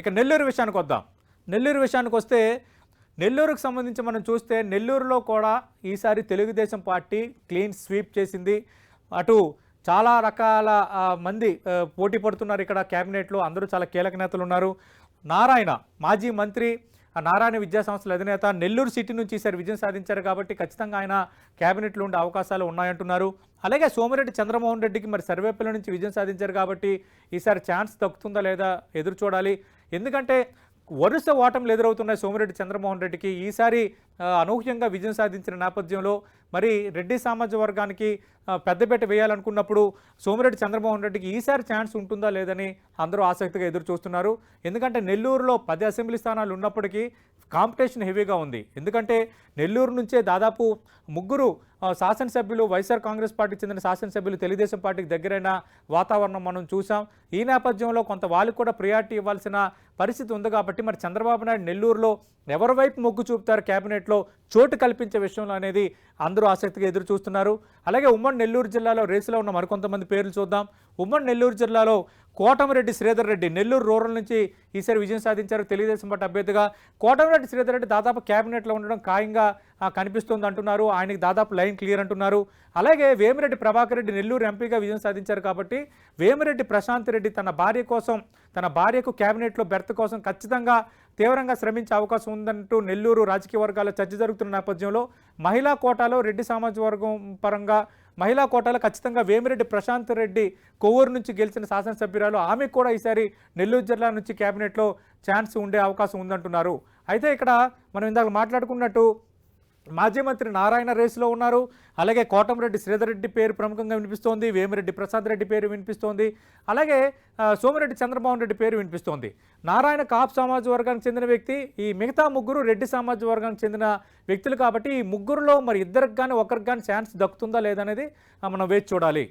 ఇక నెల్లూరు విషయానికి వద్దాం. నెల్లూరు విషయానికి వస్తే నెల్లూరుకు సంబంధించి మనం చూస్తే నెల్లూరులో కూడా ఈసారి తెలుగుదేశం పార్టీ క్లీన్ స్వీప్ చేసింది. అటు చాలా రకాల మంది పోటీ పడుతున్నారు ఇక్కడ క్యాబినెట్లో. అందరూ చాలా కీలక నేతలు ఉన్నారు. నారాయణ మాజీ మంత్రి నారాయణ విద్యా సంస్థల అధినేత నెల్లూరు సిటీ నుంచి ఈసారి విజయం సాధించారు కాబట్టి ఖచ్చితంగా ఆయన క్యాబినెట్లో ఉండే అవకాశాలు ఉన్నాయంటున్నారు. అలాగే సోమిరెడ్డి చంద్రమోహన్ రెడ్డికి మరి సర్వేపల్లి నుంచి విజయం సాధించారు కాబట్టి ఈసారి ఛాన్స్ దక్కుతుందా లేదా ఎదురు చూడాలి. ఎందుకంటే వరుస ఓటములు ఎదురవుతున్నాయి సోమిరెడ్డి చంద్రమోహన్ రెడ్డికి. ఈసారి అనూహ్యంగా విజయం సాధించిన నేపథ్యంలో మరి రెడ్డి సామాజిక వర్గానికి పెద్దపేట వేయాలనుకున్నప్పుడు సోమిరెడ్డి చంద్రమోహన్ రెడ్డికి ఈసారి ఛాన్స్ ఉంటుందా లేదని అందరూ ఆసక్తిగా ఎదురు చూస్తున్నారు. ఎందుకంటే నెల్లూరులో పది అసెంబ్లీ స్థానాలు ఉన్నప్పటికీ కాంపిటీషన్ హెవీగా ఉంది. ఎందుకంటే నెల్లూరు నుంచే దాదాపు ముగ్గురు శాసనసభ్యులు వైఎస్ఆర్ కాంగ్రెస్ పార్టీకి చెందిన శాసనసభ్యులు తెలుగుదేశం పార్టీకి దగ్గరైన వాతావరణం మనం చూసాం. ఈ నేపథ్యంలో కొంత వాళ్ళకి కూడా ప్రియారిటీ ఇవ్వాల్సిన పరిస్థితి ఉంది కాబట్టి మరి చంద్రబాబు నాయుడు నెల్లూరులో ఎవరి వైపు మొగ్గు చూపుతారు? క్యాబినెట్లో చోటు కల్పించే విషయంలో అనేది అందరూ ఆసక్తిగా ఎదురు చూస్తున్నారు. అలాగే ఉమ్మడి నెల్లూరు జిల్లాలో రేసులో ఉన్న మరికొంతమంది పేర్లు చూద్దాం. ఉమ్మడి నెల్లూరు జిల్లాలో కోటమిరెడ్డి శ్రీధర్ రెడ్డి నెల్లూరు రూరల్ నుంచి ఈసారి విజయం సాధించారు తెలుగుదేశం పార్టీ అభ్యర్థిగా. కోటమిరెడ్డి శ్రీధర్ రెడ్డి దాదాపు క్యాబినెట్లో ఉండడం ఖాయంగా కనిపిస్తుంది అంటున్నారు. ఆయనకి దాదాపు లైన్ క్లియర్ అంటున్నారు. అలాగే వేమిరెడ్డి ప్రభాకర్ రెడ్డి నెల్లూరు ఎంపీగా విజయం సాధించారు కాబట్టి వేమిరెడ్డి ప్రశాంత్ రెడ్డి తన భార్య కోసం తన భార్యకు క్యాబినెట్లో బెర్త్ కోసం ఖచ్చితంగా తీవ్రంగా శ్రమించే అవకాశం ఉందంటూ నెల్లూరు రాజకీయ వర్గాల చర్చ జరుగుతున్న నేపథ్యంలో మహిళా కోటాలో రెడ్డి సామాజిక వర్గం పరంగా మహిళా కోటాలో ఖచ్చితంగా వేమిరెడ్డి ప్రశాంత్ రెడ్డి కొవ్వూరు నుంచి గెలిచిన శాసనసభ్యురాలు. ఆమెకు కూడా ఈసారి నెల్లూరు జిల్లా నుంచి క్యాబినెట్లో ఛాన్స్ ఉండే అవకాశం ఉందంటున్నారు. అయితే ఇక్కడ మనం ఇందాక మాట్లాడుకున్నట్టు మాజీ మంత్రి నారాయణ రేసులో ఉన్నారు. అలాగే కోటంరెడ్డి శ్రీధర్ రెడ్డి పేరు ప్రముఖంగా వినిపిస్తోంది. వేమిరెడ్డి ప్రసాద్ రెడ్డి పేరు వినిపిస్తోంది. అలాగే సోమిరెడ్డి చంద్రబాబు రెడ్డి పేరు వినిపిస్తోంది. నారాయణ కాప్ సమాజ వర్గానికి చెందిన వ్యక్తి ఈ మిగతా ముగ్గురు రెడ్డి సమాజ వర్గానికి చెందిన వ్యక్తులు కాబట్టి ఈ ముగ్గురులో మరి ఇద్దరికి కానీ ఒకరికి కానీ ఛాన్స్ దక్కుతుందా లేదనేది మనం వేచి చూడాలి.